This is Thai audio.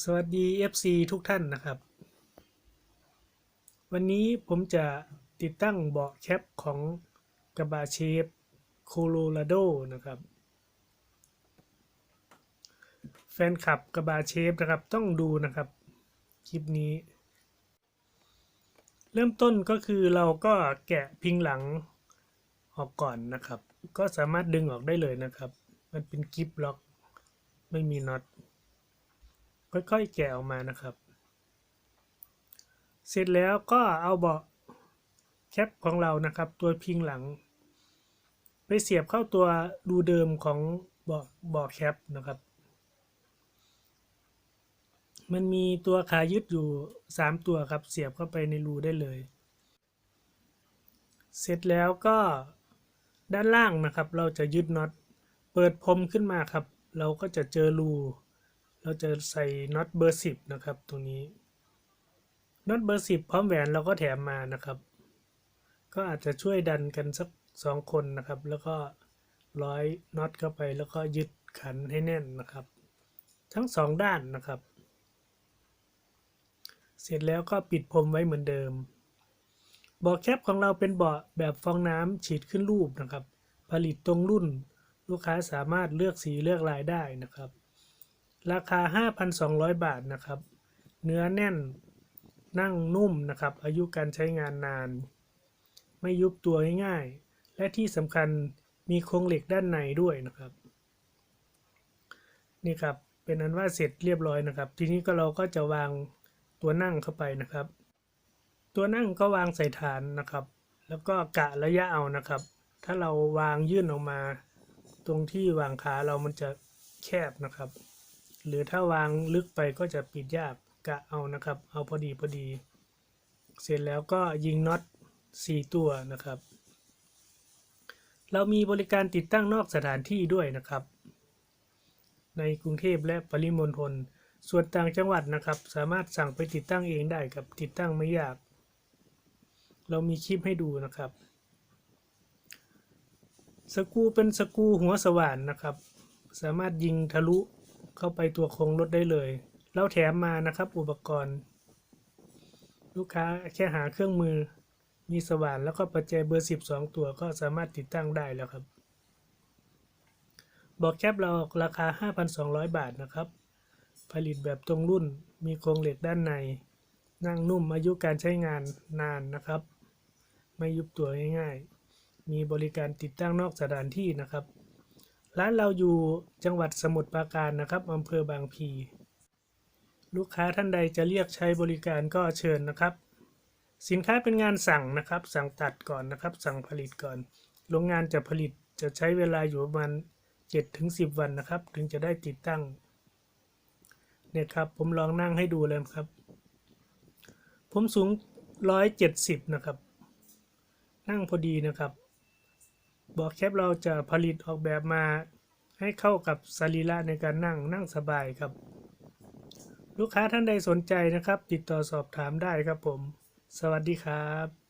สวัสดี FC ทุกท่านนะครับ วันนี้ผมจะติดตั้งเบาะแคปของกระบะเชฟโคโลราโดนะครับ แฟนคลับกระบะเชฟนะครับต้องดูนะครับ คลิปนี้ เริ่มต้นก็คือเราก็แกะพิงหลังออกก่อนนะครับ ก็สามารถดึงออกได้เลยนะครับ มันเป็นกิฟล็อกไม่มีน็อต ค่อยๆแกะออกมานะครับ เสร็จแล้วก็เอาเบาะแคปของเรานะครับ ตัวพิงหลัง ไปเสียบเข้าตัวรูเดิมของเบาะเบาะแคปนะครับ มันมีตัวขายึดอยู่ 3 ตัวครับ เสียบเข้าไปในรูได้เลย เสร็จแล้วก็ด้านล่างนะครับ เราจะยึดน็อตเปิดพรมขึ้นมาครับ เราก็จะเจอรู เราจะใส่น็อตเบอร์สิบนะครับตรงนี้น็อตเบอร์สิบพร้อมแหวนเราก็แถมมานะครับ ก็อาจจะช่วยดันกันสักสองคนนะครับ แล้วก็ร้อยน็อตเข้าไปแล้วก็ยึดขันให้แน่นนะครับ ทั้งสองด้านนะครับ เสร็จแล้วก็ปิดพรมไว้เหมือนเดิมเบาะแคปของเราเป็นเบาะแบบฟองน้ำฉีดขึ้นรูปนะครับ ผลิตตรงรุ่นลูกค้าสามารถเลือกสีเลือกลายได้นะครับ ราคา 5,200 บาทนะครับ เนื้อแน่นนั่งนุ่มนะครับ อายุการใช้งานนาน ไม่ยุบตัวง่ายๆ และที่สำคัญมีโครงเหล็กด้านในด้วยนะครับ นี่ครับเป็นอันว่าเสร็จเรียบร้อยนะครับ ทีนี้ก็เราก็จะวางตัวนั่งเข้าไปนะครับ ตัวนั่งก็วางใส่ฐานนะครับ แล้วก็กะระยะเอานะครับ ถ้าเราวางยื่นออกมา ตรงที่วางขาเรามันจะแคบนะครับ หรือถ้าวางลึกไปก็จะปิดยากกะเอานะครับ เอาพอดีพอดี เสร็จแล้วก็ยิงน็อต4ตัวนะครับ เรามีบริการติดตั้งนอกสถานที่ด้วยนะครับ ในกรุงเทพและปริมณฑลส่วนต่างจังหวัดนะครับ สามารถสั่งไปติดตั้งเองได้ครับติดตั้งไม่ยาก เรามีคลิปให้ดูนะครับสกูเป็นสกูหัวสว่านนะครับ สามารถยิงทะลุ เข้าไปตัวโครงรถได้เลยเราแถมมานะครับอุปกรณ์ ลูกค้าแค่หาเครื่องมือ มีสว่านแล้วก็ประแจเบอร์ 12 ตัวก็สามารถติดตั้งได้แล้วครับบอกแคปเราราคา 5,200 บาทนะครับ ผลิตแบบตรงรุ่น มีโครงเหล็กด้านใน นั่งนุ่มอายุการใช้งานนานนะครับ ไม่ยุบตัวง่ายๆ มีบริการติดตั้งนอกสถานที่นะครับ ร้านเราอยู่จังหวัดสมุทรปราการนะครับอำเภอบางพี ลูกค้าท่านใดจะเรียกใช้บริการก็เชิญนะครับ สินค้าเป็นงานสั่งนะครับ สั่งตัดก่อนนะครับ สั่งผลิตก่อน โรงงานจะผลิตจะใช้เวลาอยู่ประมาณ7-10 วันนะครับ ถึงจะได้ติดตั้งเนี่ยครับผมลองนั่งให้ดูเลยครับ ผมสูง 170 นะครับ นั่งพอดีนะครับ บอกแคปเราจะผลิตออกแบบมาให้เข้ากับสรีระในการนั่งนั่งสบายครับ ลูกค้าท่านใดสนใจนะครับ ติดต่อสอบถามได้ครับผม สวัสดีครับ